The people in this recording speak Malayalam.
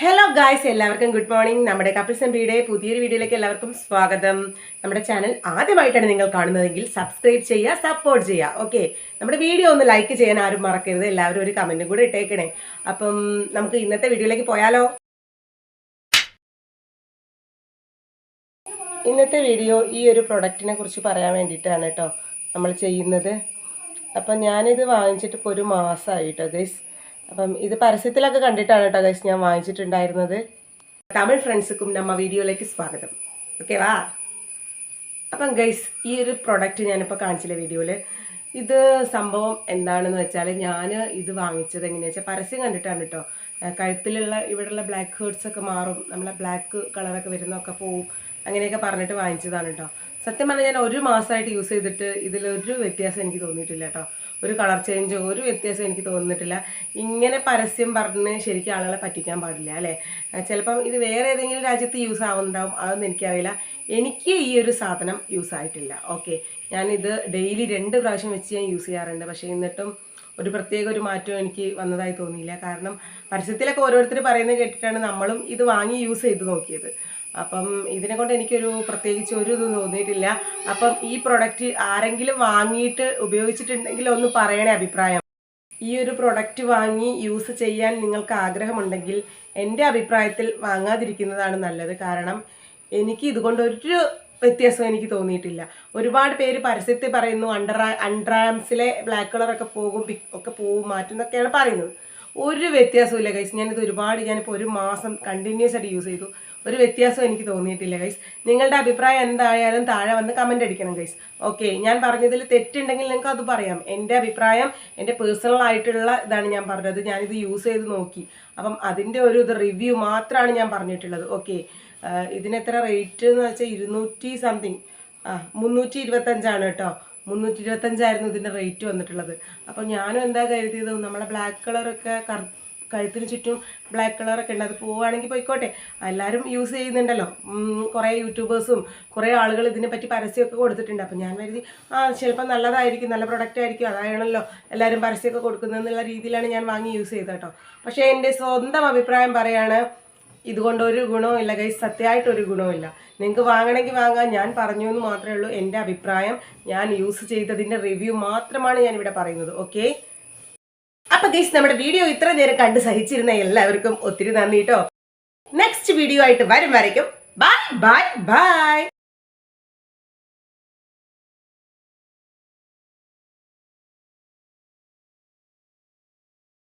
ഹലോ ഗായ്സ് എല്ലാവർക്കും ഗുഡ് മോർണിംഗ് നമ്മുടെ കപ്പിൾസ് സെമ്പിയുടെ പുതിയൊരു വീഡിയോയിലേക്ക് എല്ലാവർക്കും സ്വാഗതം. നമ്മുടെ ചാനൽ ആദ്യമായിട്ടാണ് നിങ്ങൾ കാണുന്നതെങ്കിൽ സബ്സ്ക്രൈബ് ചെയ്യുക സപ്പോർട്ട് ചെയ്യുക. ഓക്കെ നമ്മുടെ വീഡിയോ ഒന്ന് ലൈക്ക് ചെയ്യാൻ ആരും മറക്കരുത്. എല്ലാവരും ഒരു കമന്റും കൂടെ ഇട്ടേക്കണേ. അപ്പം നമുക്ക് ഇന്നത്തെ വീഡിയോയിലേക്ക് പോയാലോ? ഇന്നത്തെ വീഡിയോ ഈ ഒരു പ്രൊഡക്റ്റിനെ കുറിച്ച് പറയാൻ വേണ്ടിയിട്ടാണ് കേട്ടോ നമ്മൾ ചെയ്യുന്നത്. അപ്പം ഞാനിത് വാങ്ങിച്ചിട്ട് ഇപ്പോൾ ഒരു മാസമായി കേട്ടോ ഗൈസ് അപ്പം ഇത് പരസ്യത്തിലൊക്കെ കണ്ടിട്ടാണ് കേട്ടോ ഗൈസ് ഞാൻ വാങ്ങിച്ചിട്ടുണ്ടായിരുന്നത്. തമിഴ് ഫ്രണ്ട്സുക്കും നമ്മ വീഡിയോയിലേക്ക് സ്വാഗതം. ഓക്കെ വാ? അപ്പം ഗൈസ് ഈ ഒരു പ്രൊഡക്റ്റ് ഞാനിപ്പോൾ കാണിച്ചില്ല വീഡിയോയിൽ ഇത് സംഭവം എന്താണെന്ന് വെച്ചാൽ ഞാൻ ഇത് വാങ്ങിച്ചത് എങ്ങനെയാ വെച്ചാൽ പരസ്യം കണ്ടിട്ടാണ് കേട്ടോ. കഴുത്തിലുള്ള ഇവിടെയുള്ള ബ്ലാക്ക് ഹേർട്സ് ഒക്കെ മാറും നമ്മളെ ബ്ലാക്ക് കളറൊക്കെ വരുന്നൊക്കെ പോവും അങ്ങനെയൊക്കെ പറഞ്ഞിട്ട് വാങ്ങിച്ചതാണ് കേട്ടോ. സത്യം പറഞ്ഞാൽ ഞാൻ ഒരു മാസമായിട്ട് യൂസ് ചെയ്തിട്ട് ഇതിലൊരു വ്യത്യാസം എനിക്ക് തോന്നിയിട്ടില്ല കേട്ടോ. ഒരു കളർ ചേഞ്ചോ ഒരു വ്യത്യാസം എനിക്ക് തോന്നിയിട്ടില്ല. ഇങ്ങനെ പരസ്യം പറഞ്ഞ് ശരിക്കും ആളുകളെ പറ്റിക്കാൻ പാടില്ല അല്ലേ? ചിലപ്പം ഇത് വേറെ ഏതെങ്കിലും രാജ്യത്ത് യൂസ് ആവുന്നുണ്ടാവും അതൊന്നും എനിക്കറിയില്ല. എനിക്ക് ഈ ഒരു സാധനം യൂസ് ആയിട്ടില്ല. ഓക്കെ ഞാനിത് ഡെയിലി രണ്ട് പ്രാവശ്യം വെച്ച് ഞാൻ യൂസ് ചെയ്യാറുണ്ട്. പക്ഷേ എന്നിട്ടും ഒരു പ്രത്യേക ഒരു മാറ്റം എനിക്ക് വന്നതായി തോന്നിയില്ല. കാരണം പരസ്യത്തിലൊക്കെ ഓരോരുത്തർ പറയുന്നത് കേട്ടിട്ടാണ് നമ്മളും ഇത് വാങ്ങി യൂസ് ചെയ്ത് നോക്കിയത്. അപ്പം ഇതിനെ കൊണ്ട് എനിക്കൊരു പ്രത്യേകിച്ച് ഒരു ഇതും തോന്നിയിട്ടില്ല. അപ്പം ഈ പ്രൊഡക്റ്റ് ആരെങ്കിലും വാങ്ങിയിട്ട് ഉപയോഗിച്ചിട്ടുണ്ടെങ്കിൽ ഒന്ന് പറയണേ അഭിപ്രായം. ഈ ഒരു പ്രൊഡക്റ്റ് വാങ്ങി യൂസ് ചെയ്യാൻ നിങ്ങൾക്ക് ആഗ്രഹമുണ്ടെങ്കിൽ എന്റെ അഭിപ്രായത്തിൽ വാങ്ങാതിരിക്കുന്നതാണ് നല്ലത്. കാരണം എനിക്ക് ഇതുകൊണ്ട് ഒരു വ്യത്യാസം എനിക്ക് തോന്നിയിട്ടില്ല. ഒരുപാട് പേര് പരസ്യത്തിൽ പറയുന്നു അണ്ടർ അൺട്രാംസിലെ ബ്ലാക്ക് കളറൊക്കെ പോകും ഒക്കെ പോകും മാറ്റും എന്നൊക്കെയാണ് പറയുന്നത്. ഒരു വ്യത്യാസവും ഗൈസ് ഞാനിത് ഒരുപാട് ഞാനിപ്പോൾ ഒരു മാസം കണ്ടിന്യൂസ് ആയിട്ട് യൂസ് ചെയ്തു. ഒരു വ്യത്യാസം എനിക്ക് തോന്നിയിട്ടില്ല ഗൈസ് നിങ്ങളുടെ അഭിപ്രായം എന്തായാലും താഴെ വന്ന് കമന്റ് അടിക്കണം ഗൈസ് ഓക്കെ ഞാൻ പറഞ്ഞതിൽ തെറ്റുണ്ടെങ്കിൽ നിങ്ങൾക്ക് അത് പറയാം. എന്റെ അഭിപ്രായം എന്റെ പേഴ്സണൽ ആയിട്ടുള്ള ഇതാണ് ഞാൻ പറഞ്ഞത്. ഞാനിത് യൂസ് ചെയ്ത് നോക്കി. അപ്പം അതിന്റെ ഒരു ഇത് റിവ്യൂ മാത്രമാണ് ഞാൻ പറഞ്ഞിട്ടുള്ളത്. ഓക്കെ ഇതിനെത്ര റേറ്റ് എന്ന് വെച്ചാൽ ഇരുന്നൂറ്റി സംതിങ് ആ മുന്നൂറ്റി ഇരുപത്തഞ്ചാണ് കേട്ടോ. മുന്നൂറ്റി ഇരുപത്തഞ്ചായിരുന്നു ഇതിന്റെ റേറ്റ് വന്നിട്ടുള്ളത്. അപ്പോൾ ഞാനും എന്താ കരുതിയത്? നമ്മളെ ബ്ലാക്ക് കളറൊക്കെ കഴുത്തിന് ചുറ്റും ബ്ലാക്ക് കളറൊക്കെ ഉണ്ട്. അത് പോവുകയാണെങ്കിൽ പോയിക്കോട്ടെ. എല്ലാവരും യൂസ് ചെയ്യുന്നുണ്ടല്ലോ. കുറേ യൂട്യൂബേഴ്സും കുറേ ആളുകൾ ഇതിനെ പറ്റി പരസ്യമൊക്കെ കൊടുത്തിട്ടുണ്ട്. അപ്പോൾ ഞാൻ കരുതി ആ ചിലപ്പോൾ നല്ലതായിരിക്കും നല്ല പ്രൊഡക്റ്റ് ആയിരിക്കും. അതായണല്ലോ എല്ലാവരും പരസ്യമൊക്കെ കൊടുക്കുന്നതെന്നുള്ള രീതിയിലാണ് ഞാൻ വാങ്ങി യൂസ് ചെയ്തത് കേട്ടോ. പക്ഷേ എന്റെ സ്വന്തം അഭിപ്രായം പറയാണ് ഇതുകൊണ്ട് ഒരു ഗുണവും ഇല്ല ഗൈസ് സത്യമായിട്ട് ഒരു ഗുണവും ഇല്ല. നിങ്ങൾക്ക് വാങ്ങണമെങ്കിൽ വാങ്ങാൻ ഞാൻ പറഞ്ഞു എന്ന് മാത്രമേ ഉള്ളൂ. എന്റെ അഭിപ്രായം ഞാൻ യൂസ് ചെയ്തതിന്റെ റിവ്യൂ മാത്രമാണ് ഞാൻ ഇവിടെ പറയുന്നത്. ഓക്കെ അപ്പൊ ഗൈസ് നമ്മുടെ വീഡിയോ ഇത്ര നേരം കണ്ട് സഹിച്ചിരുന്ന എല്ലാവർക്കും ഒത്തിരി നന്ദി കേട്ടോ നെക്സ്റ്റ് വീഡിയോ ആയിട്ട് വരും വരയ്ക്കും. Bye bye bye